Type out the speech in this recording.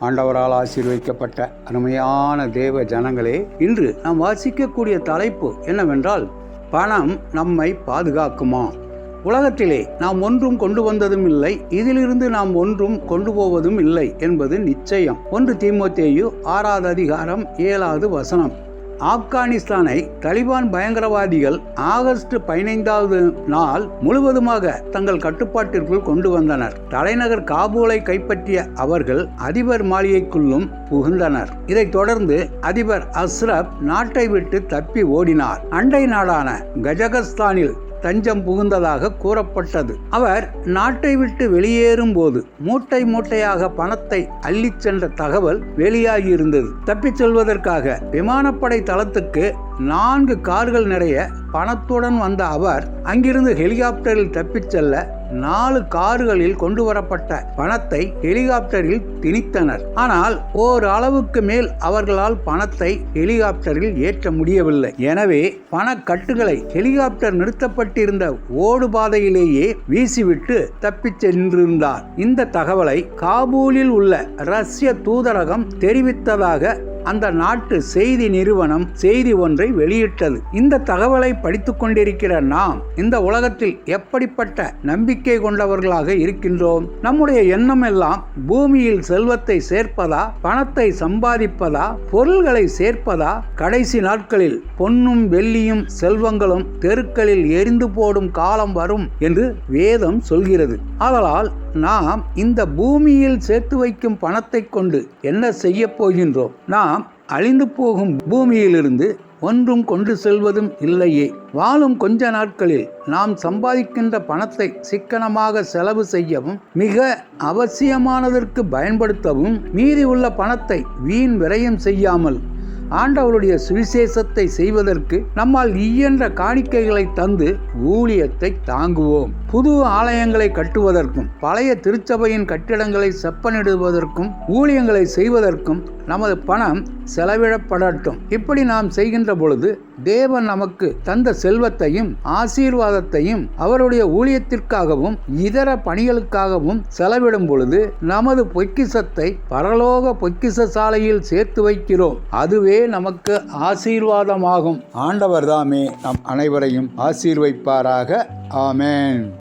ஆண்டவரால் ஆசீர்வதிக்கப்பட்ட அருமையான தேவ ஜனங்களே இன்று நாம் வாசிக்கக்கூடிய தலைப்பு என்னவென்றால் பணம் நம்மை பாதுகாக்குமா? உலகத்திலே நாம் ஒன்றும் கொண்டு வந்ததும் இல்லை இதிலிருந்து நாம் ஒன்றும் கொண்டு போவதும் இல்லை என்பது நிச்சயம். ஒன்று தீமோத்தேயு ஆறாவது அதிகாரம் ஏழாவது வசனம். ஆப்கானிஸ்தானை தலிபான் பயங்கரவாதிகள் ஆகஸ்ட் பதினைந்தாவது நாள் முழுவதுமாக தங்கள் கட்டுப்பாட்டிற்குள் கொண்டு வந்தனர். தலைநகர் காபூலை கைப்பற்றிய அவர்கள் அதிபர் மாளிகைக்குள்ளும் புகுந்தனர். இதைத் தொடர்ந்து அதிபர் அஸ்ரப் நாட்டை விட்டு தப்பி ஓடினார். அண்டை நாடான கஜகஸ்தானில் தஞ்சம் புகுந்ததாக கூறப்பட்டது. அவர் நாட்டை விட்டு வெளியேறும் போது மூட்டை மூட்டையாக பணத்தை அள்ளிச் சென்ற தகவல் வெளியாகியிருந்தது. தப்பிச் செல்வதற்காக விமானப்படை தளத்துக்கு நான்கு கார்கள் நிறைய பணத்துடன் வந்த அவர் அங்கிருந்து ஹெலிகாப்டரில் தப்பிச் செல்ல நாலு கார்களில் கொண்டு வரப்பட்ட பணத்தை ஹெலிகாப்டரில் திணித்தனர். ஆனால் ஓர் அளவுக்கு மேல் அவர்களால் பணத்தை ஹெலிகாப்டரில் ஏற்ற முடியவில்லை. எனவே பணக்கட்டுகளை ஹெலிகாப்டர் நிறுத்தப்பட்டிருந்த ஓடுபாதையிலேயே வீசிவிட்டு தப்பிச் சென்றிருந்தார். இந்த தகவலை காபூலில் உள்ள ரஷ்ய தூதரகம் தெரிவித்ததாக அந்த நாட்டு செய்தி நிறுவனம் செய்தி ஒன்றை வெளியிட்டது. இந்த தகவலை படித்துக் கொண்டிருக்கிற நாம் இந்த உலகத்தில் எப்படிப்பட்ட நம்பிக்கை கொண்டவர்களாக இருக்கின்றோம்? நம்முடைய எண்ணம் எல்லாம் பூமியில் செல்வத்தை சேர்ப்பதா பணத்தை சம்பாதிப்பதா பொருள்களை சேர்ப்பதா? கடைசி நாட்களில் பொன்னும் வெள்ளியும் செல்வங்களும் தெருக்களில் எரிந்து போடும் காலம் வரும் என்று வேதம் சொல்கிறது. ஆதலால் நாம் இந்த பூமியில் சேர்த்து வைக்கும் பணத்தை கொண்டு என்ன செய்ய போகின்றோம்? நாம் அழிந்து போகும் பூமியிலிருந்து ஒன்றும் கொண்டு செல்வதும் இல்லையே. வாழும் கொஞ்ச நாட்களில் நாம் சம்பாதிக்கின்ற பணத்தை சிக்கனமாக செலவு செய்யவும் மிக அவசியமானதற்கு பயன்படுத்தவும் மீதி உள்ள பணத்தை வீண் விரயம் செய்யாமல் ஆண்டவருடைய சுவிசேஷத்தை செய்வதற்கு நம்மால் இயன்ற காணிக்கைகளை தந்து ஊழியத்தை தாங்குவோம். புது ஆலயங்களை கட்டுவதற்கும் பழைய திருச்சபையின் கட்டிடங்களை செப்பனிடுவதற்கும் ஊழியங்களை செய்வதற்கும் நமது பணம் செலவிடப்படட்டும் இப்படி நாம் செய்கின்ற பொழுது தேவன் நமக்கு தந்த செல்வத்தையும் ஆசீர்வாதத்தையும் அவருடைய ஊழியத்திற்காகவும் இதர பணிகளுக்காகவும் செலவிடும் பொழுது நமது பொக்கிசத்தை பரலோக பொக்கிச சாலையில் சேர்த்து வைக்கிறோம். அதுவே நமக்கு ஆசீர்வாதமாகும். ஆண்டவர் தாமே நம் அனைவரையும் ஆசீர்வைப்பாராக. ஆமேன்.